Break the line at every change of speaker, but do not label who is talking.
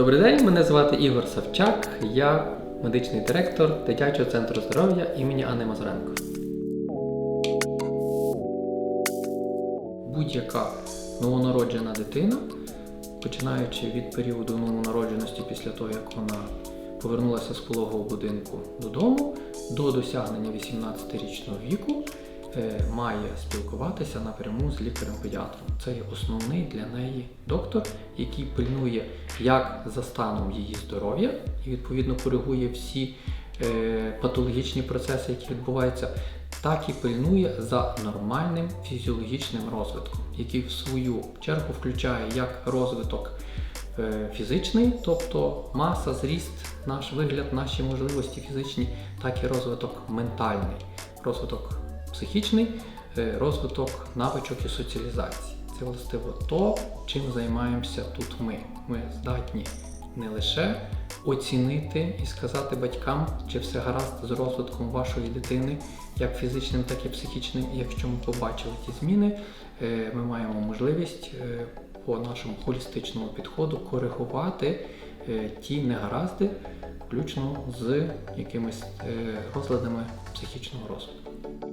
Добрий день, мене звати Ігор Савчак, я медичний директор дитячого центру здоров'я імені Анни Мазуренко. Будь-яка новонароджена дитина, починаючи від періоду новонародженості після того, як вона повернулася з пологового будинку додому, до досягнення 18-річного віку, має спілкуватися напряму з лікарем-педіатром. Це є основний для неї доктор, який пильнує як за станом її здоров'я і відповідно коригує всі е, патологічні процеси, які відбуваються, так і пильнує за нормальним фізіологічним розвитком, який в свою чергу включає як розвиток е, фізичний, тобто маса, зріст, наш вигляд, наші можливості фізичні, так і розвиток ментальний, розвиток психічний, е, розвиток навичок і соціалізації. Це властиво то, чим займаємося тут ми. Ми здатні не лише оцінити і сказати батькам, чи все гаразд з розвитком вашої дитини, як фізичним, так і психічним. І якщо ми побачили ті зміни, е, ми маємо можливість е, по нашому холістичному підходу коригувати ті негаразди, включно з якимись розладами психічного розвитку.